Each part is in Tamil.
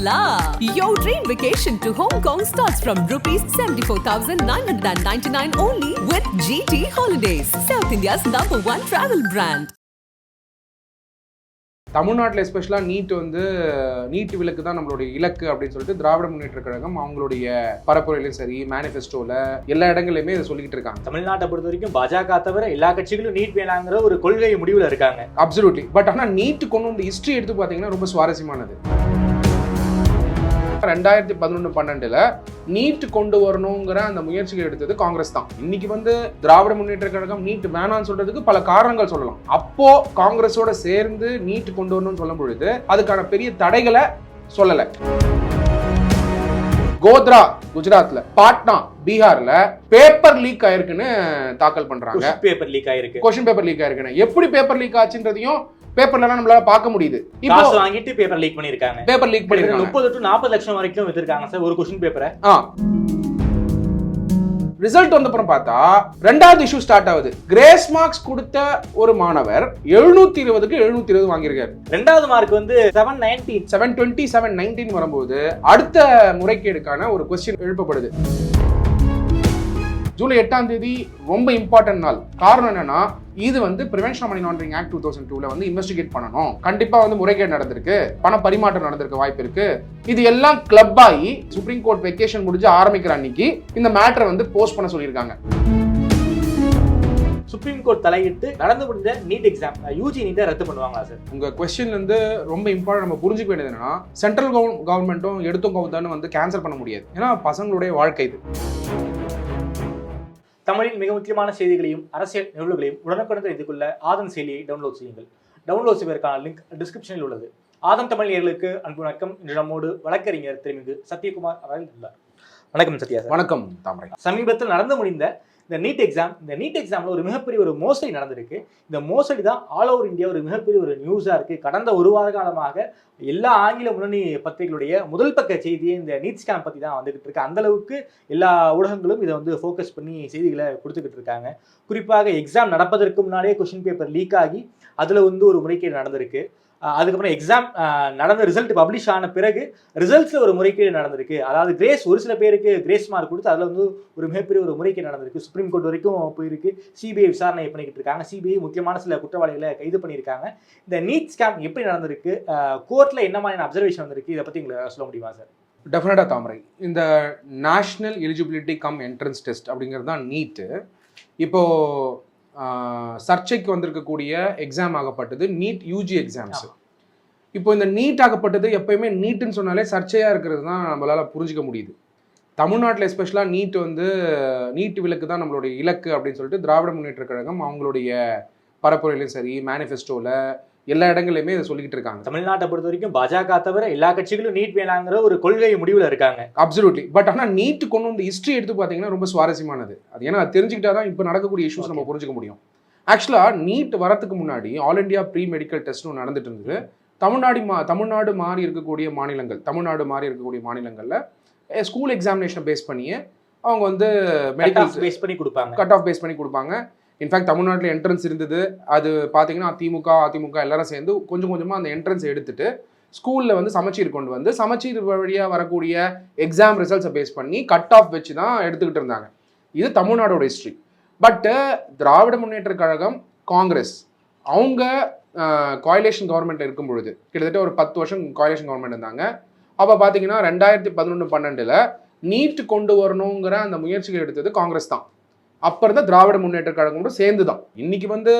la! Your dream vacation to Hong Kong starts from rupees 74,999 only with GT Holidays, South India's number one travel brand. தமிழ்நாட்டில் எஸ்பெஷலாக நீட் வந்து நீட் விலக்கு தான் நம்மளுடைய இலக்கு அப்படின்னு சொல்லிட்டு திராவிட முன்னேற்ற கழகம் அவங்களுடைய பரப்புரையிலும் சரி மேனிஃபெஸ்டோவில் எல்லா இடங்கள்லையுமே இதை சொல்லிக்கிட்டு இருக்காங்க தமிழ்நாட்டை பொறுத்த வரைக்கும் பாஜக தவிர எல்லா கட்சிகளும் நீட் வேணாங்கிற ஒரு கொள்கை முடிவுல இருக்காங்க அப்சல்யூட்லி பட் ஆனால் நீட் கொண்டு வந்த ஹிஸ்ட்ரி எடுத்து பார்த்தீங்கன்னா ரொம்ப சுவாரஸ்யமானது ரெண்டாயிரத்தி பதினொன்று பன்னெண்டுல நீட் கொண்டு வரணுங்கிற அந்த முயற்சிகள் எடுத்தது காங்கிரஸ் தான். இன்னைக்கு வந்து திராவிட முன்னேற்ற கழகம் நீட் வேணாம்னு சொல்றதுக்கு பல காரணங்கள் சொல்லலாம். அப்போ காங்கிரஸோட சேர்ந்து நீட் கொண்டு வரணும்னு சொல்லும் பொழுது அதுக்கான பெரிய தடைகளை சொல்லலை. கோத்ரா குஜராத்ல பாட்னா பீகார்ல பேப்பர் லீக் ஆயிருக்குன்னு தாக்கல் பண்றாங்க. பேப்பர் லீக் ஆயிருக்கு. கொஸ்டின் பேப்பர் லீக் ஆயிருக்குன்னு. எப்படி பேப்பர் லீக் ஆச்சுன்றதையும் பேப்பர்லாம் நம்மளால பார்க்க முடியுது. இப்போ வாங்கிட்டு பேப்பர் லீக் பண்ணிருக்காங்க பேப்பர் லீக் பண்ணிருக்காங்க முப்பது டு நாற்பது லட்சம் வரைக்கும் வித்திருக்காங்க சார் ஒரு கொஸ்டின் பேப்பரை ஆ. ரிசல்ட் வந்தப்புறம் பார்த்தா ரெண்டாவது இஷ்யூ ஸ்டார்ட் ஆகுது. கிரேஸ் மார்க்ஸ் கொடுத்த ஒரு மாணவர் எழுநூத்தி இருபதுக்கு எழுநூத்தி இருபது வாங்கியிருக்காரு. ரெண்டாவது மார்க் வந்து seven ninety seven twenty seven nineteen வரும்போது அடுத்த முறைகேடுக்கான ஒரு கொஸ்டின் எழுப்பப்படுது. ஜூலை எட்டாம் தேதி ரொம்ப இம்பார்ட்டன்ட் நாள். காரணம் என்னன்னா இது வந்து prevention money laundering act two thousand டூல வந்து இன்வெஸ்டிகேட் பண்ணணும். கண்டிப்பா வந்து முறைகேடு நடந்திருக்கு. பண பரிமாற்றம் நடந்திருக்க வாய்ப்பு இருக்கு. இது எல்லாம் கிளப் ஆகி சுப்ரீம் கோர்ட் வெக்கேஷன் முடிஞ்சு ஆரம்பிக்கிற அன்னைக்கு இந்த மேட்டரை வந்து போஸ்ட் பண்ண சொல்லியிருக்காங்க. சுப்ரீம் கோர்ட் தலையிட்டு நடந்து முடிந்த நீட் எக்ஸாம் யூஜி நீட்டை ரத்து பண்ணுவாங்களா சார் உங்க கொஸ்டின் வந்து ரொம்ப இம்பார்ட்டன்ட் நம்ம புரிஞ்சுக்க வேண்டியது என்னன்னா சென்ட்ரல் கவர்மெண்ட்டும் எடுத்தும் கவுத்தான்னு வந்து கேன்சல் பண்ண முடியாது. ஏன்னா பசங்களுடைய வாழ்க்கை இது. தமிழின் மிக முக்கியமான செய்திகளையும் அரசியல் நிகழ்வுகளையும் உடனுக்குடன் தெரிந்து கொள்ள ஆதம் செயலியை டவுன்லோட் செய்யுங்கள். டவுன்லோட் செய்வதற்கான லிங்க் டிஸ்கிரிப்ஷனில் உள்ளது. ஆதம் தமிழ் நேயர்களுக்கு அன்பு வணக்கம். இன்று நம்மோடு வழக்கறிஞர் திருமிகு சத்யகுமார் அவர்கள் உள்ளார். வணக்கம் சத்யா வணக்கம் தாமரை. சமீபத்தில் நடந்து முடிந்த இந்த நீட் எக்ஸாம் இந்த நீட் எக்ஸாமில் ஒரு மிகப்பெரிய ஒரு மோசடி நடந்திருக்கு. இந்த மோசடி தான் ஆல் ஓவர் இந்தியா ஒரு மிகப்பெரிய ஒரு நியூஸாக இருக்குது கடந்த ஒரு வார காலமாக எல்லா ஆங்கில முன்னணி பத்திரிகைகளுடைய முதல் பக்க செய்தியை இந்த நீட் ஸ்கேம் பற்றி தான் வந்துகிட்டு இருக்கு. அந்தளவுக்கு எல்லா ஊடகங்களும் இதை வந்து ஃபோக்கஸ் பண்ணி செய்திகளை கொடுத்துக்கிட்டு இருக்காங்க. குறிப்பாக எக்ஸாம் நடப்பதற்கு முன்னாடியே கொஷின் பேப்பர் லீக் ஆகி அதில் வந்து ஒரு முறைகேடு நடந்திருக்கு. அதுக்கப்புறம் எக்ஸாம் நடந்த ரிசல்ட் பப்ளிஷ் ஆன பிறகு ரிசல்ட்ஸில் ஒரு முறைகேடு நடந்திருக்கு. அதாவது கிரேஸ் ஒரு சில பேருக்கு கிரேஸ் மார்க் கொடுத்து அதில் வந்து ஒரு மிகப்பெரிய ஒரு முறைகேடு நடந்திருக்கு. சுப்ரீம் கோர்ட் வரைக்கும் போயிருக்கு. சிபிஐ விசாரணை பண்ணிக்கிட்டு இருக்காங்க. சிபிஐ முக்கியமான சில குற்றவாளிகளை கைது பண்ணியிருக்காங்க. இந்த நீட் ஸ்கேம் எப்படி நடந்திருக்கு? கோர்ட்டில் என்ன மாதிரியான அப்சர்வேஷன் வந்திருக்கு? இதை பற்றி உங்களுக்கு சொல்ல முடியுமா சார் டெஃபினட்டாக தாமரை. இந்த national eligibility cum entrance test அப்படிங்கிறது தான் நீட்டு இப்போ சர்ச்சைக்கு வந்திருக்கக்கூடிய எக்ஸாம் ஆகப்பட்டது. நீட் யூஜி எக்ஸாம்ஸ் இப்போ இந்த நீட் ஆகப்பட்டது எப்பயுமே நீட்டுன்னு சொன்னாலே சர்ச்சையாக இருக்கிறது தான் நம்மளால புரிஞ்சுக்க முடியுது. தமிழ்நாட்டில் எஸ்பெஷலாக நீட் வந்து நீட் விலக்கு தான் நம்மளுடைய இலக்கு அப்படின்னு சொல்லிட்டு திராவிட முன்னேற்ற கழகம் அவங்களுடைய பரப்புரையிலும் சரி மேனிஃபெஸ்டோவில் எல்லா இடங்கள்லையுமே இதை சொல்லிக்கிட்டு இருக்காங்க. தமிழ்நாட்டை பொறுத்த வரைக்கும் பாஜக தவிர எல்லா கட்சிகளும் நீட் வேணாங்கிற ஒரு கொள்கை முடிவுல இருக்காங்க. அப்சல்யூட்லி பட் ஆனால் நீட் கொண்டு வந்த ஹிஸ்ட்ரி எடுத்து பார்த்தீங்கன்னா ரொம்ப சுவாரஸ்யமானது. அது ஏன்னா தெரிஞ்சுக்கிட்டா தான் இப்போ நடக்கக்கூடிய இஷ்யூஸ் நம்ம புரிஞ்சுக்க முடியும். ஆக்சுவலாக நீட் வரதுக்கு முன்னாடி ஆல் இந்தியா ப்ரீ மெடிக்கல் டெஸ்ட்னு நடந்துட்டு இருந்தது. தமிழ்நாடு மா தமிழ்நாடு மாறி இருக்கக்கூடிய மாநிலங்கள் தமிழ்நாடு மாறி இருக்கக்கூடிய மாநிலங்களில் ஸ்கூல் எக்ஸாமினேஷனை பேஸ் பண்ணியே அவங்க வந்து மெடிக்கல் பேஸ் பண்ணி கொடுப்பாங்க. கட் ஆஃப் பேஸ் பண்ணி கொடுப்பாங்க. இன்ஃபேக்ட் தமிழ்நாட்டில் என்ட்ரன்ஸ் இருந்தது. அது பார்த்தீங்கன்னா திமுக அதிமுக எல்லாரும் சேர்ந்து கொஞ்சம் கொஞ்சமாக அந்த என்ட்ரன்ஸ் எடுத்துட்டு ஸ்கூலில் வந்து சமச்சீர் கொண்டு வந்து சமச்சீர் வழியாக வரக்கூடிய எக்ஸாம் ரிசல்ட்ஸை பேஸ் பண்ணி கட் ஆஃப் வச்சு தான் எடுத்துக்கிட்டு இருந்தாங்க. இது தமிழ்நாடோட ஹிஸ்ட்ரி பட்டு திராவிட முன்னேற்ற கழகம் காங்கிரஸ் அவங்க காயிலேஷன் கவர்மெண்ட் இருக்கும் பொழுது கிட்டத்தட்ட ஒரு பத்து வருஷம் காயிலேஷன் கவர்மெண்ட் இருந்தாங்க. அப்போ பார்த்தீங்கன்னா ரெண்டாயிரத்தி பதினொன்று பன்னெண்டில் நீட் கொண்டு வரணுங்கிற அந்த முயற்சிகள் எடுத்தது காங்கிரஸ் தான். அப்போ இருந்த திராவிட முன்னேற்ற கழகம் கூட சேர்ந்து தான் இன்னைக்கு வந்து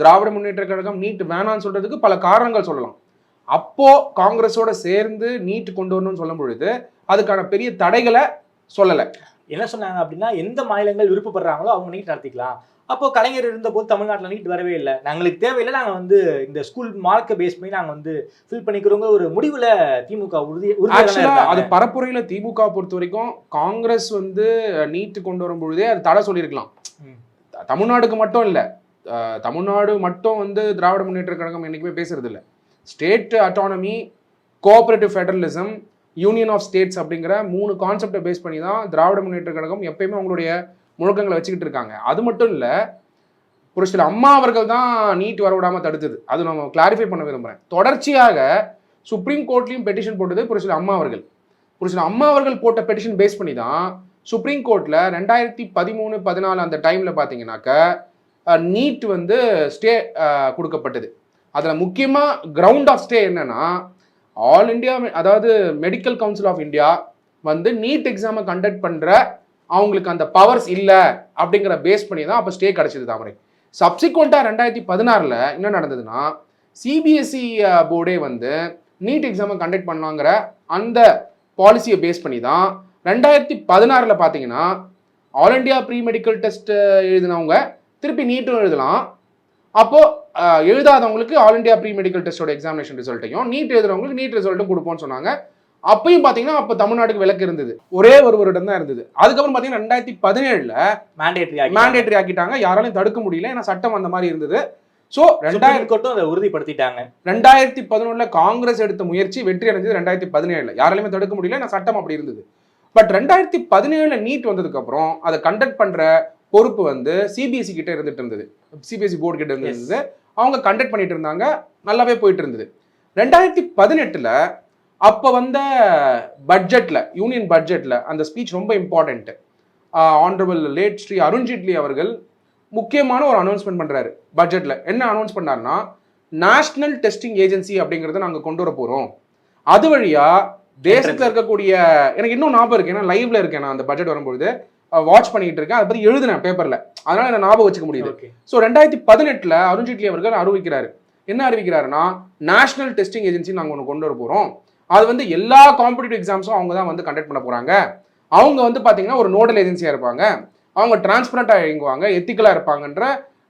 திராவிட முன்னேற்ற கழகம் நீட் வேணாம்னு சொல்றதுக்கு பல காரணங்கள் சொல்லலாம். அப்போ காங்கிரஸோட சேர்ந்து நீட் கொண்டு வரணும்னு சொல்லும் பொழுது அதுக்கான பெரிய தடைகளை சொல்லலை. என்ன சொன்னாங்க அப்படின்னா எந்த மாநிலங்கள் விருப்பப்படுறாங்களோ அவங்க நீட் நடத்திக்கலாம். அப்போ கலைஞர் இருந்தபோது தமிழ்நாட்டில் நீட் வரவே இல்லை. நாங்களுக்கு தேவையில்லை. நாங்கள் வந்து இந்த ஸ்கூல் மார்க்கை பேஸ் பண்ணி நாங்கள் வந்து ஃபில் பண்ணிக்கிறோங்க ஒரு முடிவுல திமுக உறுதி அது. பரப்புரையில திமுக பொறுத்த வரைக்கும் காங்கிரஸ் வந்து நீட் கொண்டு வரும் பொழுதே அது தடை சொல்லியிருக்கலாம். தமிழ்நாடுக்கு மட்டும் இல்ல. தமிழ்நாடு மட்டும் வந்து திராவிட முன்னேற்ற கழகம் என்னைக்குமே பேசுறது இல்ல state autonomy cooperative federalism union of states அப்படிங்கிற மூணு கான்செப்டை பேஸ் பண்ணி தான் திராவிட முன்னேற்ற கழகம் எப்பயுமே அவங்களுடைய முழக்கங்களை வச்சுக்கிட்டு இருக்காங்க. அது மட்டும் இல்லை ஒரு சில அம்மா அவர்கள் தான் நீட் வரவிடாமல் தடுத்தது. அது நம்ம கிளாரிஃபை பண்ண விரும்புறேன். தொடர்ச்சியாக சுப்ரீம் கோர்ட்லேயும் பெட்டிஷன் போட்டது ஒரு சில அம்மா அவர்கள். ஒரு சில அம்மா அவர்கள் போட்ட பெட்டிஷன் பேஸ் பண்ணி தான் சுப்ரீம் கோர்ட்டில் ரெண்டாயிரத்தி பதிமூணு பதினாலு அந்த டைமில் பார்த்தீங்கன்னாக்க நீட் வந்து ஸ்டே கொடுக்கப்பட்டது. அதில் முக்கியமாக கிரவுண்ட் ஆஃப் ஸ்டே என்னென்னா ஆல் இந்தியா அதாவது மெடிக்கல் கவுன்சில் ஆஃப் இந்தியா வந்து நீட் எக்ஸாமை கண்டக்ட் பண்ணுற அவங்களுக்கு அந்த பவர்ஸ் இல்லை அப்படிங்கிற பேஸ் பண்ணி தான் அப்போ ஸ்டே கிடச்சிது தாமரை. சப்சிக்வெண்ட்டாக ரெண்டாயிரத்தி பதினாறில் என்ன நடந்ததுன்னா சிபிஎஸ்சி போர்டே வந்து நீட் எக்ஸாமை கண்டக்ட் பண்ணாங்கிற அந்த பாலிசியை பேஸ் பண்ணி தான் ரெண்டாயிரத்தி பதினாறில் பார்த்தீங்கன்னா all India pre medical test எழுதினவங்க திருப்பி நீட்டும் எழுதலாம். அப்போது எழுதாதவங்களுக்கு ஆல் இண்டியா ப்ரீ மெடிக்கல் டெஸ்ட்டோட எக்ஸாமினேஷன் ரிசல்ட்டையும் நீட் எழுதுறவங்களுக்கு நீட் ரிசல்ட்டும் கொடுப்போம்னு சொன்னாங்க. அப்பயும் பார்த்தீங்கன்னா அப்போ தமிழ்நாட்டுக்கு விலக்கு இருந்தது. ஒரே ஒரு வருடம் தான் இருந்தது. அதுக்கப்புறம் பார்த்தீங்கன்னா ரெண்டாயிரத்தி பதினேழுல மேண்டேட்டரி மேண்டேட்டரி ஆக்கிட்டாங்க. யாராலையும் தடுக்க முடியல. ஏன்னா சட்டம் அந்த மாதிரி இருந்தது. ஸோ ரெண்டாயிரத்தி கோட்டும் அதை உறுதிப்படுத்திட்டாங்க. ரெண்டாயிரத்தி பதினொன்றில் காங்கிரஸ் எடுத்த முயற்சி வெற்றி அடைஞ்சது ரெண்டாயிரத்தி பதினேழுல. யாராலையுமே தடுக்க முடியல. ஏன்னா சட்டம் அப்படி இருந்தது. பட் ரெண்டாயிரத்தி பதினேழுல நீட் வந்ததுக்கு அப்புறம் அதை கண்டக்ட் பண்ற பொறுப்பு வந்து சிபிஎஸ்சி கிட்ட இருந்துட்டு இருந்தது. சிபிஎஸ்சி போர்டு கிட்ட இருந்தது. அவங்க கண்டக்ட் பண்ணிட்டு இருந்தாங்க. நல்லாவே போயிட்டு இருந்தது. ரெண்டாயிரத்தி பதினெட்டுல அப்போ வந்த பட்ஜெட்ல யூனியன் பட்ஜெட்ல அந்த ஸ்பீச் ரொம்ப important honourable late Shri Arun Jaitley அவர்கள் முக்கியமான ஒரு அனௌன்ஸ்மெண்ட் பண்றாரு பட்ஜெட்ல என்ன அனௌன்ஸ் பண்ணாருன்னா நேஷனல் டெஸ்டிங் ஏஜென்சி அப்படிங்கறத நாங்க கொண்டு வர போறோம். அது வழியா தேசத்துல இருக்கக்கூடிய எனக்கு இன்னும் ஞாபகம் இருக்கு. ஏன்னா லைவ்ல இருக்கேன் நான் அந்த பட்ஜெட் வரும்பொழுது. வாட்ச் பண்ணிட்டு இருக்கேன். அதை பத்தி எழுதினேன் பேப்பர்ல அதனால என்ன ஞாபகம் வச்சுக்க முடியுது. ஸோ ரெண்டாயிரத்தி பதினெட்டுல அருண்ஜேட்லி அவர்கள் அறிவிக்கிறாரு. என்ன அறிவிக்கிறாருன்னா நேஷனல் டெஸ்டிங் ஏஜென்சி நாங்கள் ஒன்று கொண்டு வர போகிறோம் அது வந்து எல்லா காம்படிட்டிவ் எக்ஸாம்ஸும் அவங்க தான் வந்து கண்டக்ட் பண்ண போகிறாங்க அவங்க வந்து பார்த்தீங்கன்னா ஒரு நோடல் ஏஜென்சியாக இருப்பாங்க. அவங்க டிரான்ஸ்பரண்டாக இயங்குவாங்க எத்திக்கலாக இருப்பாங்கன்ற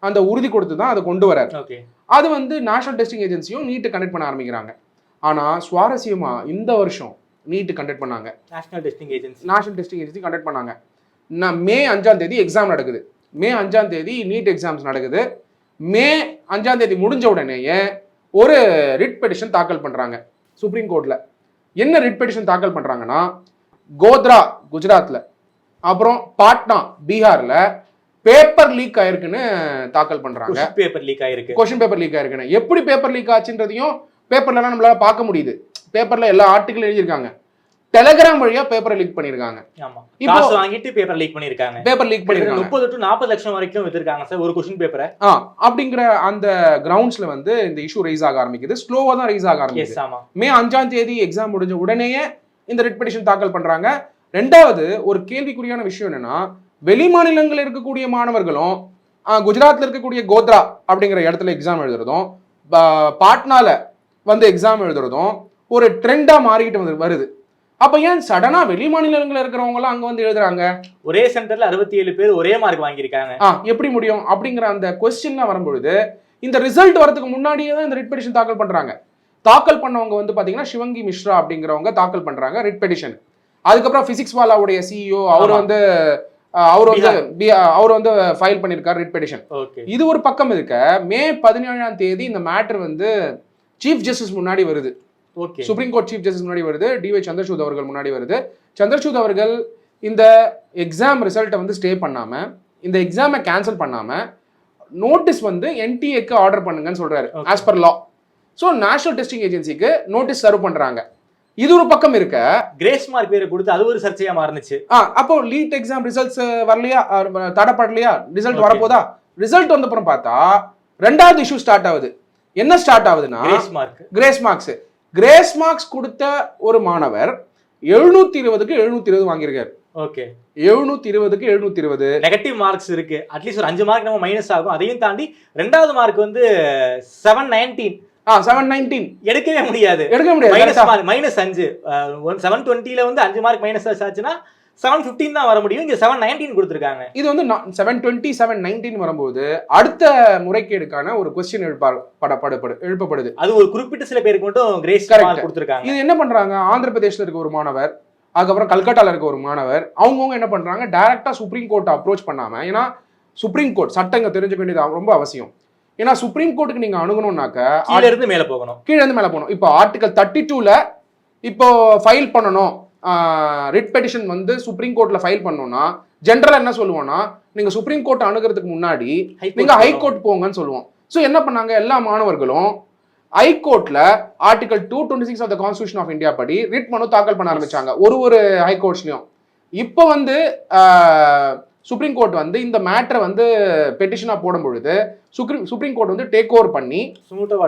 அந்த உறுதி கொடுத்து தான் அதை கொண்டு வராரு ஓகே அது வந்து நேஷனல் டெஸ்டிங் ஏஜென்சியும் நீட்டு கண்டக்ட் பண்ண ஆரம்பிக்கிறாங்க. ஆனால் சுவாரஸ்யமாக இந்த வருஷம் நீட்டு கண்டக்ட் பண்ணாங்க. National testing agency national testing agency conduct பண்ணாங்க. நான் மே அஞ்சாம் தேதி எக்ஸாம் நடக்குது. மே அஞ்சாம் தேதி நீட் எக்ஸாம்ஸ் நடக்குது. மே அஞ்சாம் தேதி முடிஞ்ச உடனேயே ஒரு ரிட் பெட்டிஷன் தாக்கல் பண்றாங்க. சுப்ரீம் கோர்ட்ல என்ன ரிட் பெட்டிஷன் தாக்கல் பண்றாங்கன்னா கோத்ரா குஜராத்ல. அப்புறம் பாட்னா பீகார்ல பேப்பர் லீக் ஆயிருக்குன்னு தாக்கல் பண்றாங்க. பேப்பர் லீக் ஆயிருக்கு. கொஸ்டின் பேப்பர் லீக் ஆயிருக்குன்னு. எப்படி பேப்பர் லீக் ஆச்சுன்றதையும் பேப்பர்லலாம் நம்மளால பார்க்க முடியுது. பேப்பர்ல எல்லா ஆர்டிக்கல் எழுதியிருக்காங்க. டெலகிராம் வழியா பேப்பரை லீக் இப்போ- காசு வாங்கிட்டு பேப்பர் லீக் பண்ணிருக்காங்க. பேப்பர் லீக் பண்ணியிருக்காங்க முப்பது டு நாற்பது லட்சம் வரைக்கும் வித்திருக்காங்க சார் ஒரு கொஸ்டின் பேப்பரை ஆ அப்படிங்கிற அந்த கிரவுண்ட்ஸ்ல வந்து இந்த இஷ்யூ ரைஸ் ஆக ஆரம்பிக்குது. ஸ்லோவா தான் ரைஸ் ஆக ஆரம்பிக்குது. மே அஞ்சாம் தேதி எக்ஸாம் முடிஞ்ச உடனேயே இந்த ரிட் பெட்டிஷன் தாக்கல் பண்றாங்க. ரெண்டாவது ஒரு கேள்விக்குறியான விஷயம் என்னன்னா வெளி மாநிலங்களில் இருக்கக்கூடிய மாணவர்களும் குஜராத்ல இருக்கக்கூடிய கோத்ரா அப்படிங்கிற இடத்துல எக்ஸாம் எழுதுறதும் பாட்னால வந்து எக்ஸாம் எழுதுறதும் ஒரு ட்ரெண்டா மாறிக்கிட்டு வந்து வருது. அப்ப ஏன் சடனா வெளி மாநிலங்களில் இருக்கிறவங்க எல்லாம் அங்க வந்து எழுதுறாங்க? ஒரே சென்டர்ல அறுபத்தி ஏழு பேர் ஒரே மார்க் வாங்கியிருக்காங்க. ஆ எப்படி முடியும்? அப்படிங்கிற அந்த கொஸ்டின்லாம் வரும்பொழுது இந்த ரிசல்ட் வரதுக்கு முன்னாடியே தான் இந்த ரிட் பெட்டிஷன் தாக்கல் பண்றாங்க. தாக்கல் பண்ணவங்க வந்து பாத்தீங்கன்னா சிவங்கி மிஸ்ரா அப்படிங்கிறவங்க தாக்கல் பண்றாங்க ரிட் பெட்டிஷன் அதுக்கப்புறம் பிசிக்ஸ் வாலாவுடைய சிஇஓ அவர். வந்து அவர் வந்து அவர் வந்து ஃபைல் பண்ணியிருக்காரு ரிட் பெட்டிஷன் ஓகே. இது ஒரு பக்கம் இருக்க மே பதினேழாம் தேதி இந்த மேட்டர் வந்து சீஃப் ஜஸ்டிஸ் முன்னாடி வருது. சுப்ரீம் கோர்ட் சீஃப் ஜஸ்டிஸ் முன்னாடி வருது. டிஒய் சந்திரசூட் அவர்கள் முன்னாடி வருது. சந்திரசூட் அவர்கள் இந்த எக்ஸாம் ரிசல்ட்டை வந்து ஸ்டே பண்ணாம இந்த எக்ஸாமை கேன்சல் பண்ணாம நோட்டீஸ் வந்து என்டிஏக்கு ஆர்டர் பண்ணுங்கன்னு சொல்றாரு Okay. As per law so national testing ஏஜென்சிக்கு notice serve பண்றாங்க. இது ஒரு பக்கம் இருக்க. கிரேஸ் மார்க் பேரை கொடுத்து அது ஒரு சர்ச்சையா மாறுனுச்சு. ஆ, அப்போ லீட் எக்ஸாம் ரிசல்ட்ஸ் வரலையா? தடப்படலையா? ரிசல்ட். வரப்போதா? ரிசல்ட் வந்த அப்புறம் பார்த்தா ரெண்டாவது இஷ்யூ ஸ்டார்ட் ஆகுது. என்ன ஸ்டார்ட் ஆகுதுன்னா grace mark grace marks grace marks கொடுத்த ஒரு மாணவர் எழுநூத்தி இருபதுக்கு எழுநூத்தி இருபது வாங்கியிருக்காரு. ஓகே எழுநூத்தி இருபதுக்கு எழுநூத்தி இருபது நெகட்டிவ் மார்க்ஸ் இருக்கு அட்லீஸ்ட் ஒரு அஞ்சு மார்க் நம்ம மைனஸ் ஆகும். அதையும் தாண்டி ரெண்டாவது மார்க் வந்து செவன் நைன்டீன் ஆ செவன் நைன்டீன் எடுக்கவே முடியாது. எடுக்க முடியாது. மைனஸ் மைனஸ் அஞ்சு. செவன் டுவெண்ட்டில வந்து அஞ்சு மார்க் மைனஸ் ஆச்சுன்னா செவன் ஃபிஃப்டீன் தான் வர முடியும். இங்க செவன் நைன்டீன் கொடுத்துருக்காங்க. இது வந்து செவன் டுவெண்ட்டி செவன் நைன்டீன் வரும்போது அடுத்த முறைகேடுக்கான ஒரு கொஸ்டின் எழுப்பார் படப்படப்படு எழுப்பப்படுது. அது ஒரு குறிப்பிட்ட சில பேருக்கு மட்டும் கிரேஸ் கொடுத்துருக்காங்க. இது என்ன பண்றாங்க? ஆந்திர பிரதேஷ்ல இருக்க ஒரு மாணவர் அதுக்கப்புறம் கல்கட்டால இருக்க ஒரு மாணவர் அவங்கவுங்க என்ன பண்றாங்க? டைரக்டா சுப்ரீம் கோர்ட்டை அப்ரோச் பண்ணாம ஏன்னா சுப்ரீம் கோர்ட் சட்டங்க தெரிஞ்சுக்க வேண்டியது ரொம்ப அவசியம். ஏன்னா சுப்ரீம் கோர்ட்டுக்கு நீங்க அணுகணும்னாக்க கீழ இருந்து மேல போகணும். கீழே இருந்து மேலே போகணும். இப்போ ஆர்டிகல் தேர்ட்டி டூல இப்போ ஃபைல் பண்ணணும். ரிட் பெட்டிஷன் வந்து சுப்ரீம் கோர்ட்ல ஃபைல் பண்ணணும்னா ஜென்ரலா என்ன சொல்லுவோம்னா நீங்க சுப்ரீம் கோர்ட் அணுகிறதுக்கு முன்னாடி High court நீங்க ஹை போகணும். கோர்ட் போங்கன்னு சொல்லுவோம். ஸோ என்ன பண்ணாங்க? எல்லா மாணவர்களும் ஹைகோர்ட்ல article two twenty six of the constitution of India படி ரிட் மனு தாக்கல் பண்ண ஆரம்பிச்சாங்க. ஒரு ஒரு ஹைகோர்ட்ஸ்லயும் இப்போ வந்து சுப்ரீம் கோர்ட் வந்து இந்த மேட்டரை வந்து பெட்டிஷனா போடும் பொழுது சுப்ரீம் சுப்ரீம் கோர்ட் வந்து டேக் ஓவர் பண்ணி சுமூட்டவா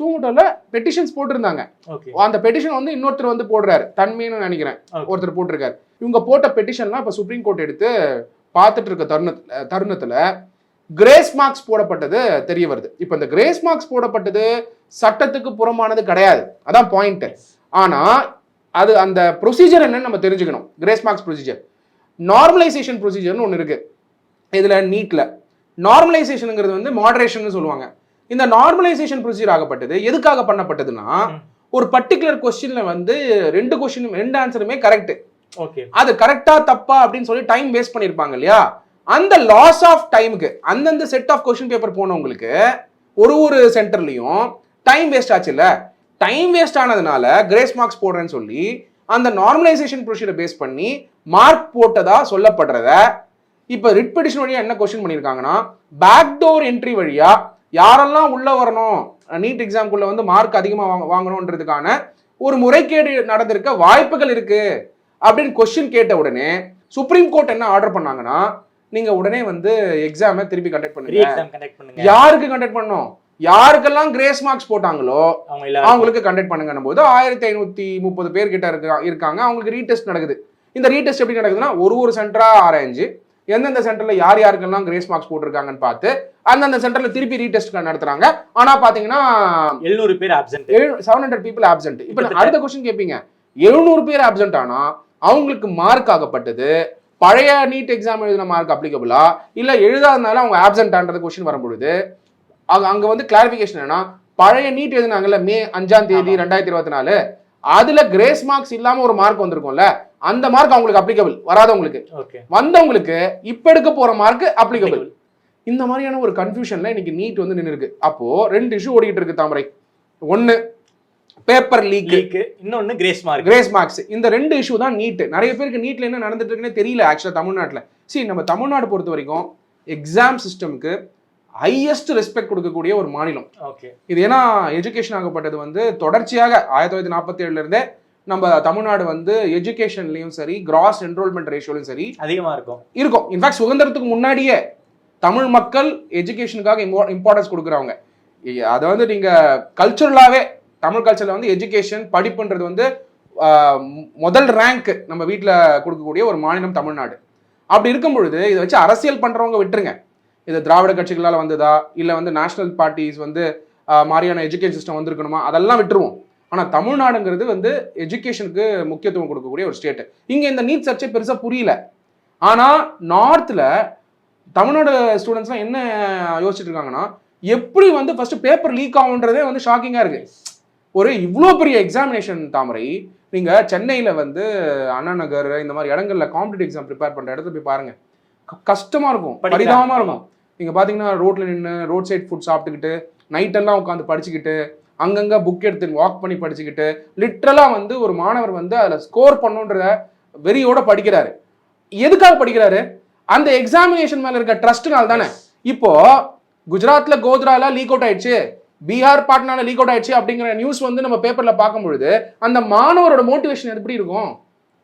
சூமோட்டோல பெட்டிஷன்ஸ் போட்டிருந்தாங்க. அந்த பெட்டிஷன் வந்து இன்னொருத்தர் வந்து போடுறாரு. தன்மைன்னு நினைக்கிறேன். ஒருத்தர் போட்டிருக்காரு. இவங்க போட்ட பெட்டிஷன்லாம் இப்ப சுப்ரீம் கோர்ட் எடுத்து பார்த்துட்டு இருக்க தருணத்துல தருணத்துல கிரேஸ் மார்க்ஸ் போடப்பட்டது தெரிய வருது. இப்போ இந்த கிரேஸ் மார்க்ஸ் போடப்பட்டது சட்டத்துக்கு புறமானது கிடையாது. அதான் பாயிண்ட் ஆனா அது அந்த ப்ரொசீஜர் என்னன்னு நம்ம தெரிஞ்சுக்கணும். கிரேஸ் மார்க்ஸ் ப்ரொசீஜர் நார்மலைசேஷன் ப்ரொசீஜர்னு ஒன்று இருக்கு. இதுல நீட்ல நார்மலைசேஷனுங்கிறது வந்து மாடரேஷன் சொல்லுவாங்க. இந்த நார்மலைசேஷன் ப்ரொசீஜர் ஆகப்பட்டது எதுக்காக பண்ணப்பட்டதுன்னா. ஒரு பர்டிகுலர் கொஸ்டின்ல வந்து ரெண்டு கொஸ்டின் ரெண்டு ஆன்சருமே கரெக்ட் ஓகே. அது கரெக்டா தப்பா அப்படின்னு சொல்லி டைம் வேஸ்ட் பண்ணிருப்பாங்க இல்லையா? அந்த லாஸ் ஆஃப் டைமுக்கு அந்தந்த செட் ஆஃப் கொஸ்டின் பேப்பர் போனவங்களுக்கு ஒரு ஒரு சென்டர்லயும் டைம் வேஸ்ட் ஆச்சு இல்ல? டைம் வேஸ்ட் ஆனதுனால கிரேஸ் மார்க்ஸ் போடுறேன்னு சொல்லி அந்த நார்மலைசேஷன் ப்ரொசீஜரை பேஸ் பண்ணி மார்க் போட்டதா சொல்லப்படுறத இப்போ ரிட் பெடிஷன் வழியா என்ன கொஸ்டின் பண்ணியிருக்காங்கன்னா பேக்டோர் என்ட்ரி வழியா யாரெல்லாம் உள்ள வரணும் நீட் எக்ஸாம்குள்ள வந்து மார்க் அதிகமாக வாங்க வாங்கணுன்றதுக்கான ஒரு முறைகேடு நடந்திருக்க வாய்ப்புகள் இருக்கு அப்படின்னு கொஸ்டின் கேட்ட உடனே சுப்ரீம் கோர்ட் என்ன ஆர்டர் பண்ணாங்கன்னா நீங்க உடனே வந்து எக்ஸாமை திருப்பி கண்டக்ட் பண்ணுங்க. யாருக்கு கண்டக்ட் பண்ணோம் யாருக்கெல்லாம் கிரேஸ் மார்க்ஸ் போட்டாங்களோ அவங்களுக்கு கண்டக்ட் பண்ணுங்கன்னும் போது ஆயிரத்தி ஐநூத்தி முப்பது பேர் கிட்ட இருக்கா இருக்காங்க. அவங்களுக்கு ரீடெஸ்ட் நடக்குது. இந்த ரீடெஸ்ட் எப்படி நடக்குதுன்னா ஒரு ஒரு சென்டரா ஆராய்ஞ்சு எந்தெந்த சென்டர்ல யார் யாருக்கெல்லாம் கிரேஸ் மார்க்ஸ் போட்டிருக்காங்கன்னு பார்த்து அந்தந்த சென்டர்ல திருப்பி ரீடெஸ்ட் நடத்துறாங்க. ஆனா பாத்தீங்கன்னா எழுநூறு பேர் absent seven hundred people absent இப்போ அடுத்த கொஸ்டின் கேட்பீங்க எழுநூறு பேர் ஆப்சென்ட் ஆனா அவங்களுக்கு மார்க் ஆகப்பட்டது. பழைய நீட் எக்ஸாம் எழுதின மார்க் அப்ளிகபிளா இல்ல எழுதாதனால அவங்க ஆப்சென்ட் ஆன்றது கொஸ்டின் வரும்பொழுது அங்க அங்க வந்து கிளாரிபிகேஷன் என்னன்னா பழைய நீட் எழுதினாங்கல்ல மே அஞ்சாம் தேதி. ரெண்டாயிரத்தி இருபத்தி நாலு அதுல கிரேஸ் மார்க்ஸ் இல்லாம ஒரு மார்க் வந்திருக்கும்ல. அந்த மார்க் அவங்களுக்கு அப்ளிகபிள் வராதவங்களுக்கு. ஓகே வந்தவங்களுக்கு இப்ப எடுக்க போற மார்க் அப்ளிகபிள் இந்த மாதிரியான ஒரு கன்ஃபியூஷன்ல இன்னைக்கு நீட் வந்து நின்று இருக்கு அப்போ ரெண்டு இஷ்யூ ஓடிக்கிட்டு இருக்கு தாமரை. ஒன்னு பேப்பர் லீக் இன்னொன்னு கிரேஸ் மார்க் கிரேஸ் மார்க்ஸ் இந்த ரெண்டு இஷ்யூ தான் நீட் நிறைய பேருக்கு நீட்ல என்ன நடந்துட்டு இருக்குன்னே தெரியல ஆக்சுவலா தமிழ்நாட்டுல. See நம்ம தமிழ்நாடு பொறுத்த வரைக்கும் எக்ஸாம் சிஸ்டம்க்கு ஹையஸ்ட் ரெஸ்பெக்ட் கொடுக்கக்கூடிய ஒரு மாநிலம். ஓகே இது ஏன்னா எஜுகேஷன் ஆகப்பட்டது வந்து தொடர்ச்சியாக ஆயிரத்தி தொள்ளாயிரத்தி நாற்பத்தி ஏழுல இருந்தே நம்ம தமிழ்நாடு வந்து எஜுகேஷன்லயும் சரி கிராஸ் என்ரோல்மெண்ட் ரேஷியோலையும் சரி அதிகமா இருக்கும். இருக்கும். இன்ஃபேக்ட் சுதந்திரத்துக்கு முன்னாடியே தமிழ் மக்கள் எஜுகேஷனுக்காக இம்பார்ட்டன்ஸ் கொடுக்குறவங்க. அதை வந்து நீங்க கல்ச்சுரலாவே தமிழ் கல்ச்சர்ல வந்து எஜுகேஷன் படிப்புன்றது வந்து முதல் ரேங்க் நம்ம வீட்டில் கொடுக்கக்கூடிய ஒரு மாநிலம் தமிழ்நாடு. அப்படி இருக்கும் பொழுது இதை வச்சு அரசியல் பண்றவங்க விட்டுருங்க. இது திராவிட கட்சிகளால் வந்ததா? இல்லை வந்து நேஷனல் பார்ட்டிஸ் வந்து மாதிரியான எஜுகேஷன் சிஸ்டம் வந்திருக்கணுமா? அதெல்லாம் விட்டுருவோம். ஆனால் தமிழ்நாடுங்கிறது வந்து எஜுகேஷனுக்கு முக்கியத்துவம் கொடுக்கக்கூடிய ஒரு ஸ்டேட் இங்கே இந்த நீட் சர்ச்சை பெருசாக புரியல. ஆனால் நார்த்தில் தமிழ்நாடு ஸ்டூடெண்ட்ஸ்லாம் என்ன யோசிச்சுட்டு இருக்காங்கன்னா எப்படி வந்து ஃபர்ஸ்ட் பேப்பர் லீக் ஆகுன்றதே வந்து ஷாக்கிங்காக இருக்கு. ஒரு இவ்வளோ பெரிய எக்ஸாமினேஷன் தாமரை நீங்கள் சென்னையில் வந்து அண்ணா நகர் இந்த மாதிரி இடங்கள்ல காம்படிட்டிவ் எக்ஸாம் ப்ரிப்பேர் பண்ணுற இடத்துல போய் பாருங்க. க- கஷ்டமா இருக்கும் படிக்கிறாங்க. பரிதாபமா இருக்கும். நீங்க பாத்தீங்கன்னா ரோட்ல நின்று ரோட் சைட் ஃபுட் சாப்பிட்டுக்கிட்டு நைட் எல்லாம் உட்காந்து படிச்சுக்கிட்டு அங்கங்க புக் எடுத்து வாக் பண்ணி படிச்சுக்கிட்டு லிட்ரலா வந்து ஒரு மாணவர் வந்து அதுல ஸ்கோர் பண்ணுன்ற வெறியோட படிக்கிறாரு. எதுக்காக படிக்கிறாரு? அந்த எக்ஸாமினேஷன் மேல இருக்க ட்ரஸ்ட்னால தானே. இப்போ குஜராத்ல கோத்ரால லீக் அவுட் ஆயிடுச்சு பீகார் பாட்னால லீக் அவுட் ஆயிடுச்சு அப்படிங்கிற நியூஸ் வந்து நம்ம பேப்பர்ல பார்க்கும் பொழுது அந்த மாணவரோட மோட்டிவேஷன் எப்படி இருக்கும்?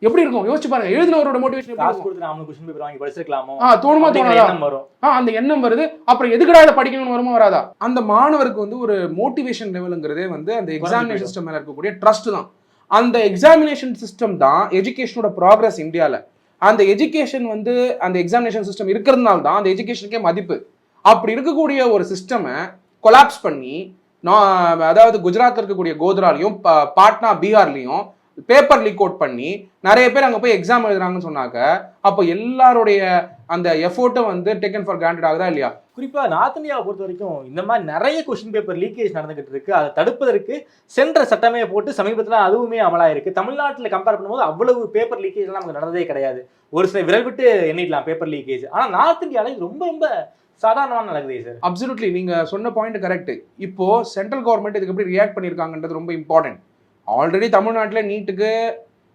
எப்படி இருக்கும்? யோசிச்சு பாருங்க. எழுதினவரோட மோட்டிவேஷன் எப்படி காசு கொடுத்து நாம கொஸ்டின் பேப்பர் வாங்கி படிச்சிருக்கலாமோ? ஆ தோணுமா தோணாதா? வரும். ஆ அந்த எண்ணம் வருது. அப்புறம் எதுக்குடா இதை படிக்கணும்னு வருமா வராதா? அந்த மாணவருக்கு வந்து ஒரு மோட்டிவேஷன் லெவலுங்கிறதே வந்து அந்த எக்ஸாமினேஷன். சிஸ்டம் மேல இருக்கக்கூடிய ட்ரஸ்ட் தான். அந்த எக்ஸாமினேஷன் சிஸ்டம் தான் எஜுகேஷனோட ப்ராக்ரஸ் இந்தியால. அந்த எஜுகேஷன் வந்து அந்த எக்ஸாமினேஷன் சிஸ்டம் இருக்கிறதுனால தான் அந்த எஜுகேஷனுக்கே மதிப்பு. அப்படி இருக்கக்கூடிய ஒரு சிஸ்டமை கொலாப்ஸ் பண்ணி நான் அதாவது குஜராத்ல இருக்கக்கூடிய கோத்ராலையும் பாட்னா பீகார்லையும் பேப்பர் லீக் அவுட் பண்ணி நிறைய பேர் அங்க போய் எக்ஸாம் எழுதுறாங்கன்னு சொன்னாக்க அப்போ எல்லாருடைய அந்த எஃபோர்ட்டும் வந்து டேக்கன் ஃபார் கிராண்டட் ஆகுதா இல்லையா? குறிப்பா நார்த் இந்தியாவை பொறுத்த வரைக்கும் இந்த மாதிரி நிறைய கொஸ்டின் பேப்பர் லீக்கேஜ் நடந்துகிட்டு இருக்கு. அதை தடுப்பதற்கு சென்ற சட்டமே போட்டு சமீபத்துல அதுவுமே அமலாயிருக்கு. தமிழ்நாட்டுல கம்பேர் பண்ணும்போது அவ்வளவு பேப்பர் லீக்கேஜ் எல்லாம் நமக்கு நடந்ததே கிடையாது. ஒரு சில விரல் விட்டு எண்ணிடலாம் பேப்பர் லீக்கேஜ் ஆனா நார்த் இந்தியால இது ரொம்ப ரொம்ப சாதாரணமான நடக்குதே சார் அப்சல்யூட்லி நீங்க சொன்ன பாயிண்ட் கரெக்ட் இப்போ சென்ட்ரல் கவர்மெண்ட் இதுக்கு எப்படி ரியாக்ட் பண்ணியிருக்காங்கன்றது ரொம்ப இம்பார்ட்டன்ட் ஆல்ரெடி தமிழ்நாட்டில் நீட்டுக்கு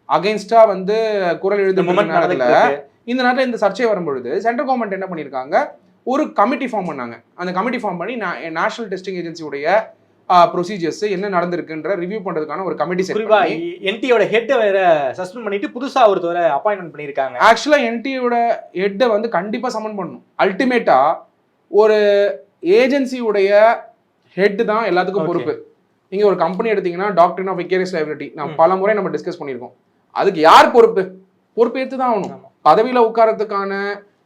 அகைன்ஸ்டா வந்து குரல் இருக்கு. இந்த நாட்டில் இந்த சர்ச்சை வரும்பொழுது சென்ட்ரல் கவர்மெண்ட் என்ன பண்ணியிருக்காங்க? ஒரு கமிட்டி ஃபார்ம் பண்ணாங்க. அந்த கமிட்டி ஃபார்ம் பண்ணி நேஷனல் டெஸ்டிங் ஏஜென்சியுடைய ப்ரொசீஜர்ஸ் என்ன நடந்திருக்குன்ற ரிவ்யூ பண்றதுக்கான ஒரு கமிட்டி குறிப்பா என்டியோட ஹெட்டை வேற சஸ்பெண்ட் பண்ணிட்டு புதுசா ஒருத்தவரை அப்பாயின்மெண்ட் பண்ணிருக்காங்க ஆக்சுவலா என்டியோட ஹெட்டை வந்து கண்டிப்பா சமன் பண்ணணும். அல்டிமேட்டா ஒரு ஏஜென்சியுடைய ஹெட் தான் எல்லாத்துக்கும். பொறுப்பு. நீங்க ஒரு கம்பெனி எடுத்தீங்கன்னா டாக்டர் ஆஃப் விக்கேரியஸ் லைபிலிட்டி நான். பல முறை நம்ம டிஸ்கஸ் பண்ணியிருக்கோம். அதுக்கு யார் பொறுப்பு? பொறுப்பேற்று தான் ஆகணும். பதவியில உட்காரத்துக்கான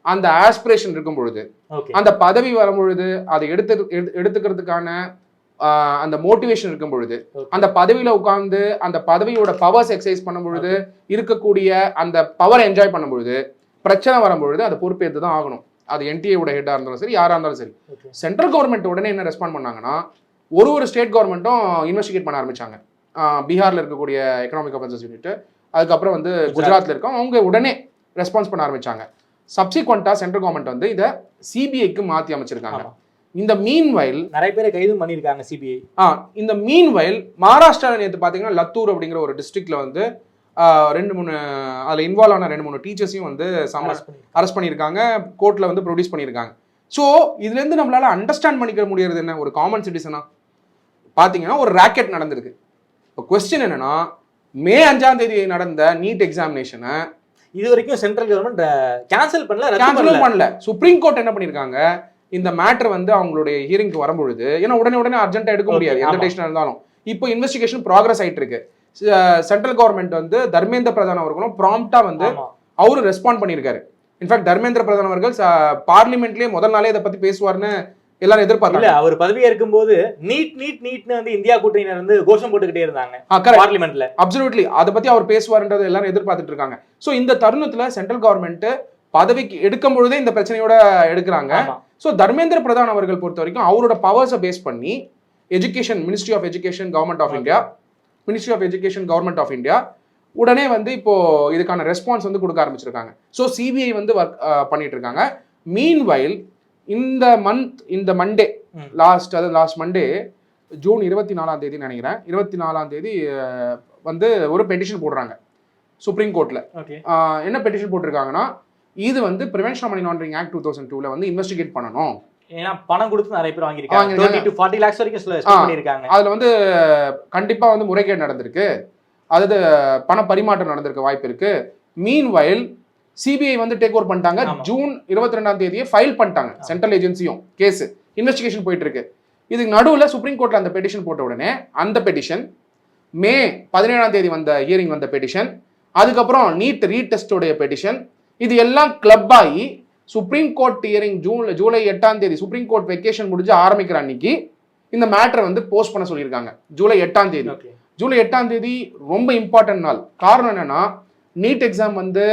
அந்த ஆஸ்பிரேஷன் இருக்கும் பொழுது அந்த பதவி வரும் பொழுது அதை எடுத்து எடுத்து- எடுத்துக்கிறதுக்கான அந்த மோட்டிவேஷன் இருக்கும் பொழுது. அந்த பதவியில உட்கார்ந்து அந்த பதவியோட பவர்ஸ் எக்ஸசைஸ் பண்ணும் பொழுது இருக்கக்கூடிய அந்த பவர் என்ஜாய் பண்ணும் பொழுது பிரச்சனை வரும் பொழுது அதை பொறுப்பேற்று தான் ஆகணும். அது என்டிஏவோட ஹெட்டாக இருந்தாலும் சரி யாரா இருந்தாலும் சரி. சென்ட்ரல் கவர்மெண்ட் உடனே என்ன ரெஸ்பாண்ட் பண்ணாங்கன்னா ஒரு ஒரு ஸ்டேட் கவர்மெண்ட்டும் இன்வெஸ்டிகேட் பண்ண ஆரம்பிச்சாங்க. பீகார்ல இருக்கக்கூடிய எக்கனாமிக் அஃபேர்ஸ் யூனிட் அதுக்கப்புறம் வந்து குஜராத்ல இருக்கோம் அவங்க உடனே ரெஸ்பான்ஸ் பண்ண ஆரம்பிச்சாங்க. சப்சிக்வெண்டா சென்ட்ரல் கவர்மெண்ட் வந்து இதை சிபிஐக்கு மாத்தி அமைச்சிருக்காங்க. இந்த மீன் வயல் நிறைய பேரை கைதும் பண்ணிருக்காங்க சிபிஐ ஆ இந்த மீன் வயல் மகாராஷ்டிராவில் நேற்று பார்த்தீங்கன்னா லத்தூர் அப்படிங்கிற ஒரு டிஸ்ட்ரிக்ட்ல வந்து ரெண்டு மூணு அதில் இன்வால்வ் ஆன ரெண்டு மூணு டீச்சர்ஸையும் வந்து சம அரெஸ்ட் பண்ணியிருக்காங்க. கோர்ட்டில் வந்து ப்ரொடியூஸ் பண்ணியிருக்காங்க. ஸோ இதுலேருந்து நம்மளால அண்டர்ஸ்டாண்ட் பண்ணிக்க முடியறது என்ன? ஒரு காமன் சிட்டிசனா பார்த்தீங்கன்னா ஒரு ராக்கெட் நடந்திருக்கு. இப்போ கொஸ்டின் என்னன்னா மே அஞ்சாம் தேதி நடந்த நீட் எக்ஸாமினேஷனை இது வரைக்கும் சென்ட்ரல் கவர்மெண்ட் கேன்சல் பண்ணல கேன்சலும் பண்ணல. சுப்ரீம் கோர்ட் என்ன பண்ணிருக்காங்க? இந்த மேட்டர் வந்து அவங்களுடைய ஹியரிங்க்கு வரும்பொழுது ஏன்னா உடனே உடனே அர்ஜென்ட்டா எடுக்க முடியாது எந்த. டெசிஷன் இருந்தாலும். இப்போ இன்வெஸ்டிகேஷன் ப்ராக்ரஸ் ஆயிட்டு இருக்கு. சென்ட்ரல் கவர்மெண்ட் வந்து தர்மேந்திர பிரதான் அவர்களும் ப்ராம்ப்டா வந்து ஆமா. அவரு ரெஸ்பாண்ட் பண்ணியிருக்காரு இன்ஃபேக்ட் தர்மேந்திர பிரதான் அவர்கள் பார்லிமெண்ட்லயே முதல் நாளே இதை பத்தி பேசுவார்னு எல்லாரும் எதிர்பார்த்தாங்க. அவர் பதவியா இருக்கும்போது நீட் நீட் நீட்னு வந்து இந்தியா கூட்டணியினர் வந்து கோஷம் போட்டுக்கிட்டே இருந்தாங்க பார்லிமெண்ட்ல அப்சல்யூட்லி அதை பத்தி அவர் பேசுவார்ன்றது எல்லாரும் எதிர்பார்த்துட்டு இருக்காங்க. ஸோ இந்த தருணத்துல சென்ட்ரல் கவர்மெண்ட் பதவிக்கு எடுக்கும் பொழுதே இந்த பிரச்சனையோட எடுக்கிறாங்க. ஸோ தர்மேந்திர பிரதான் அவர்கள் பொறுத்த வரைக்கும் அவரோட பவர்ஸை பேஸ் பண்ணி education ministry of education government of. India ministry of education government of India உடனே வந்து இப்போ இதுக்கான ரெஸ்பான்ஸ் வந்து கொடுக்க ஆரம்பிச்சிருக்காங்க. ஸோ சிபிஐ வந்து ஒர்க் பண்ணிட்டு இருக்காங்க மீன் வயல் இந்த மந்த் இந்த மண்டே. லாஸ்ட் அதாவது லாஸ்ட் மண்டே ஜூன் இருபத்தி நாலாம் தேதி நினைக்கிறேன். இருபத்தி நாலாம் தேதி வந்து ஒரு பெட்டிஷன் போடுறாங்க சுப்ரீம் கோர்ட்ல என்ன பெட்டிஷன் போட்டிருக்காங்கன்னா இது வந்து prevention money laundering act two thousand டூல வந்து இன்வெஸ்டிகேட் பண்ணணும். ஏன்னா பணம் கொடுத்து நிறைய பேர் வாங்கியிருக்காங்க. அதுல வந்து கண்டிப்பா வந்து முறைகேடு நடந்திருக்கு. அதாவது பண பரிமாற்றம் நடந்திருக்க வாய்ப்பு இருக்கு. மீன் வயல் சிபிஐ வந்து டேக் ஓவர் பண்ணிட்டாங்க. ஜூன் இருபத்தி ரெண்டாம் தேதியே ஃபைல் பண்ணிட்டாங்க. சென்ட்ரல் ஏஜென்சியும் கேஸ் இன்வெஸ்டிகேஷன் போயிட்டு இருக்கு. இதுக்கு நடுவுல சுப்ரீம் கோர்ட்ல அந்த பெட்டிஷன் போட்ட உடனே அந்த பெட்டிஷன் மே பதினேழாம் தேதி வந்த ஹியரிங் வந்த பெட்டிஷன் அதுக்கப்புறம் நீட் ரீடெஸ்டோடைய பெட்டிஷன் இது எல்லாம் கிளப் ஆகி supreme court hearing June July எட்டாம் தேதி சுப்ரீம் கோர்ட் வெக்கேஷன் முடிஞ்சு ஆரம்பிக்கிற அன்னைக்கு இந்த மேட்டரை வந்து போஸ்ட் பண்ண சொல்லியிருக்காங்க. ஜூலை எட்டாம் தேதி. ஜூலை எட்டாம் தேதி ரொம்ப இம்பார்ட்டன்ட் நாள். காரணம் என்னன்னா நீட் எக்ஸாம் வந்து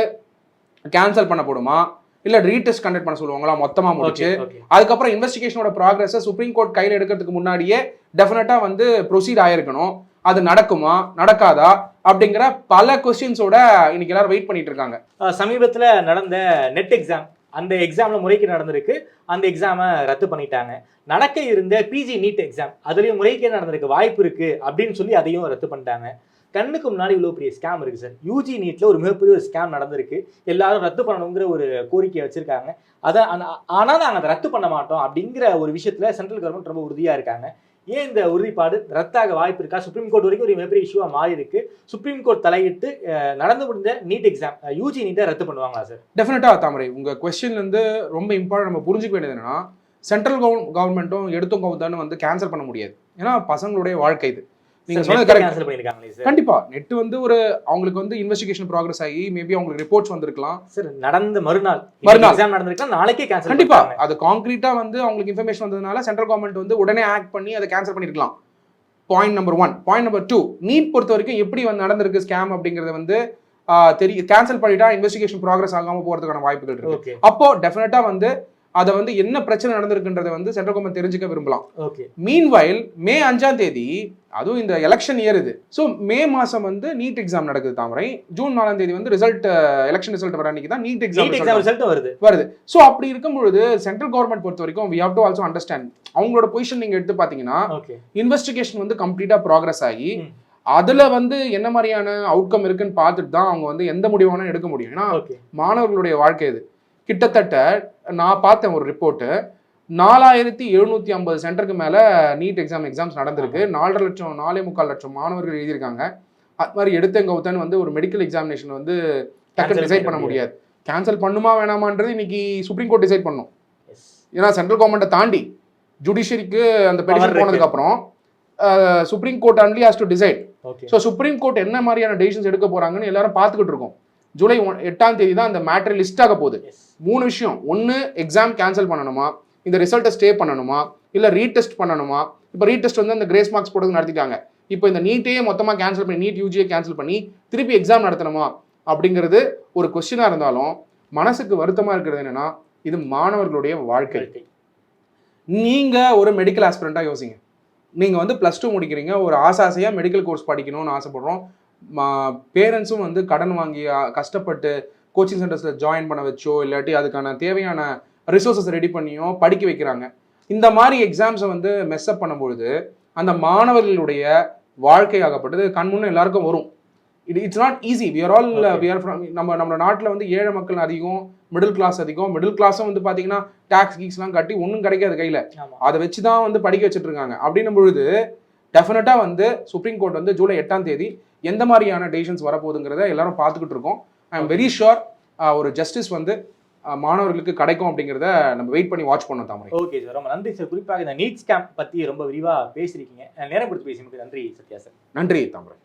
கேன்சல் பண்ணப்படுமா? இல்ல ரீடெஸ்ட் கண்டக்ட் பண்ண சொல்லுவாங்களா? மொத்தமா முடிச்சு. அதுக்கப்புறம் இன்வெஸ்டிகேஷனோட ப்ராக்ரஸை சுப்ரீம் கோர்ட் கையில் எடுக்கிறதுக்கு முன்னாடியே டெஃபினட்டா வந்து ப்ரொசீட் ஆயிருக்கணும். அது நடக்குமா? நடக்காதா? அப்படிங்கிற பல கொஸ்டின்ஸோட இன்னைக்கு எல்லாரும் வெயிட் பண்ணிட்டு இருக்காங்க. சமீபத்துல நடந்த நெட் எக்ஸாம் அந்த எக்ஸாமில் முறைகேடு நடந்திருக்கு. அந்த எக்ஸாமை ரத்து பண்ணிட்டாங்க. நடக்க இருந்த பிஜி நீட் எக்ஸாம் அதுலேயும் முறைகேடு நடந்திருக்கு. வாய்ப்பு இருக்குது அப்படின்னு சொல்லி அதையும் ரத்து பண்ணிட்டாங்க. கண்ணுக்கு முன்னாடி இவ்வளோ பெரிய ஸ்கேம் இருக்குது சார். யூஜி நீட்டில் ஒரு மிகப்பெரிய ஒரு ஸ்கேம் நடந்திருக்கு. எல்லாரும் ரத்து பண்ணணுங்கிற ஒரு கோரிக்கையை வச்சுருக்காங்க. அதை ஆனால் நாங்கள் அதை ரத்து பண்ண மாட்டோம் அப்படிங்கிற ஒரு விஷயத்தில் சென்ட்ரல் கவர்மெண்ட் ரொம்ப உறுதியாக இருக்காங்க. ஏன் இந்த உறுதிப்பாடு? ரத்தாக வாய்ப்பு இருக்கா? சுப்ரீம் கோர்ட் வரைக்கும் ஒரு மிகப்பெரிய இஷ்யூவாக மாறி இருக்கு. சுப்ரீம் கோர்ட் தலையிட்டு நடந்து முடிந்த நீட் எக்ஸாம் யூஜி நீட்டை ரத்து பண்ணுவாங்களா சார் டெஃபினட்டாக தாமரை. உங்கள் கொஸ்டின்லேருந்து ரொம்ப இம்பார்ட்டன் நம்ம புரிஞ்சுக்க வேண்டியது என்னன்னா சென்ட்ரல் கவர்மெண்ட்டும் எடுத்தும் கவுத்தான்னு வந்து கேன்சல் பண்ண முடியாது. ஏன்னா பசங்களுடைய வாழ்க்கை இது. நீங்க சொன்னது கரெக்ட் கண்டிப்பா. நெட் வந்து ஒரு அவங்களுக்கு வந்து இன்வெஸ்டிகேஷன் ப்ராக்ரஸ் ஆகி மேபி அவங்களுக்கு ரிப்போர்ட்ஸ் வந்திருக்கலாம். சார் நடந்த மறுநாள். மறுநாள். எக்ஸாம் நடந்திருக்கலாம் நாளைக்கே கேன்சல் கண்டிப்பா. அது கான்கிரீட்டா வந்து அவங்களுக்கு இன்ஃபர்மேஷன் வந்ததுனால சென்ட்ரல் கவர்மெண்ட் வந்து உடனே ஆக்ட் பண்ணி அதை கேன்சல் பண்ணிருக்கலாம். Point number one point number two NEET பொறுத்த வரைக்கும் எப்படி வந்து நடந்திருக்கு ஸ்கேம் அப்படிங்கறது வந்து தெரிய கேன்சல் பண்ணிட்டா இன்வெஸ்டிகேஷன் ப்ராக்ரஸ் ஆகாம போறதுக்கான வாய்ப்புகள் இருக்கு. அப்போ டெஃபினட்டா வந்து அதை வந்து என்ன பிரச்சனை நடந்திருக்குன்றதை வந்து சென்ட்ரல் கவர்மெண்ட் தெரிஞ்சுக்க விரும்பலாம். ஓகே. மீன் வயல் மே அஞ்சாம் தேதி அதுவும் இந்த எலெக்ஷன் இயர் இது. ஸோ மே மாசம் வந்து நீட் எக்ஸாம் நடக்குது தாமரை. ஜூன் நாலாம் தேதி வந்து ரிசல்ட் எலெக்ஷன் ரிசல்ட் வர அன்னைக்கு தான் நீட் எக்ஸாம் எக்ஸாம் ரிசல்ட் வருது. வருது. ஸோ அப்படி இருக்கும் பொழுது சென்ட்ரல் கவர்மெண்ட் பொறுத்த வரைக்கும் we have to also understand அவங்களோட பொசிஷன் நீங்க எடுத்து பாத்தீங்கன்னா ஓகே. இன்வெஸ்டிகேஷன் வந்து கம்ப்ளீட்டா ப்ராக்ரஸ் ஆகி. அதுல வந்து என்ன மாதிரியான அவுட்கம் இருக்குன்னு பார்த்துட்டு தான் அவங்க வந்து எந்த முடிவு வேணா எடுக்க முடியும். ஏன்னா மாணவர்களுடைய வாழ்க்கை இது. கிட்டத்தட்ட நான் பார்த்தேன் ஒரு ரிப்போர்ட்டு நாலாயிரத்தி எழுநூத்தி ஐம்பது சென்டருக்கு மேல நீட் எக்ஸாம் எக்ஸாம்ஸ் நடந்திருக்கு. நாலரை லட்சம் நாலே முக்கால் லட்சம் மாணவர்கள் எழுதியிருக்காங்க. அது மாதிரி எடுத்த கௌதன் வந்து ஒரு மெடிக்கல் எக்ஸாமினேஷன் வந்து டக்குன்னு டிசைட் பண்ண முடியாது. கேன்சல் பண்ணுமா வேணாமான்றது இன்னைக்கு சுப்ரீம் கோர்ட் டிசைட் பண்ணும். ஏன்னா சென்ட்ரல் கவர்மெண்ட்டை தாண்டி ஜுடிஷியரிக்கு அந்த பெட்டிஷன் இருக்கு. போனதுக்கு அப்புறம் supreme court only has to decide so supreme court என்ன மாதிரியான டெசிஷன்ஸ் எடுக்க போறாங்கன்னு எல்லாரும் பார்த்துக்கிட்டு இருக்கோம். ஜூலை ஒன்- எட்டாம் தேதி தான் அந்த மேட்டர் லிஸ்ட் ஆக போகுது மூணு விஷயம். ஒன்று எக்ஸாம் கேன்சல் பண்ணணுமா? இந்த ரிசல்ட்டை ஸ்டே பண்ணணுமா? இல்லை ரீடெஸ்ட் பண்ணணுமா? இப்போ ரீடெஸ்ட் வந்து அந்த கிரேஸ் மார்க்ஸ் போட்டு நடத்திட்டாங்க இப்போ இந்த நீட்டையே மொத்தமாக கேன்சல் பண்ணி நீட் யூஜியை கேன்சல் பண்ணி திருப்பி எக்ஸாம் நடத்தணுமா? அப்படிங்கிறது ஒரு கொஸ்டினாக இருந்தாலும் மனசுக்கு வருத்தமாக இருக்கிறது என்னன்னா இது மாணவர்களுடைய வாழ்க்கை. நீங்கள் ஒரு மெடிக்கல் ஆஸ்பிரண்ட்டாக யோசிங்க. நீங்கள் வந்து ப்ளஸ் டூ முடிக்கிறீங்க. ஒரு ஆசை ஆசையாக மெடிக்கல் கோர்ஸ் படிக்கணும்னு ஆசைப்படுறோம். பேரண்ட்ஸும் வந்து கடன் வாங்கி கஷ்டப்பட்டு கோச்சிங் சென்டர்ஸில் ஜாயின் பண்ண வச்சோ இல்லாட்டி அதுக்கான தேவையான ரிசோர்ஸஸ் ரெடி பண்ணியோ படிக்க வைக்கிறாங்க. இந்த மாதிரி எக்ஸாம்ஸை வந்து மெஸ்அப் பண்ணும்பொழுது அந்த மாணவர்களுடைய வாழ்க்கையாகப்பட்டது கண்முன்னு எல்லாருக்கும் வரும். இது it's not easy are all are from நம்ம நம்ம நாட்டில் வந்து ஏழை மக்கள் அதிகம் மிடில் கிளாஸ் அதிகம். மிடில் கிளாஸும் வந்து பார்த்தீங்கன்னா டேக்ஸ் கீக்ஸ்லாம் கட்டி ஒன்றும் கிடைக்காது கையில். அதை வச்சு தான் வந்து படிக்க வச்சுட்டு இருக்காங்க. அப்படின்னும் பொழுது டெஃபினட்டாக வந்து சுப்ரீம் கோர்ட் வந்து ஜூலை எட்டாம் தேதி எந்த மாதிரியான டெசிஷன்ஸ் வரப்போகுதுங்கிறத எல்லாரும் பார்த்துக்கிட்டு இருக்கோம். ஐ எம் வெரி ஷுர் ஒரு ஜஸ்டிஸ் வந்து மாணவர்களுக்கு கிடைக்கும் அப்படிங்கிறத நம்ம வெயிட் பண்ணி வாட்ச் பண்ணோம் தாமரை. ஓகே சார் ரொம்ப நன்றி சார் குறிப்பாக இந்த நீட் ஸ்கேம் பத்தி ரொம்ப விரிவா பேசியிருக்கீங்க. நேரம் கொடுத்து பேசியமைக்கு நன்றி சத்யா சார் நன்றி தாமரை.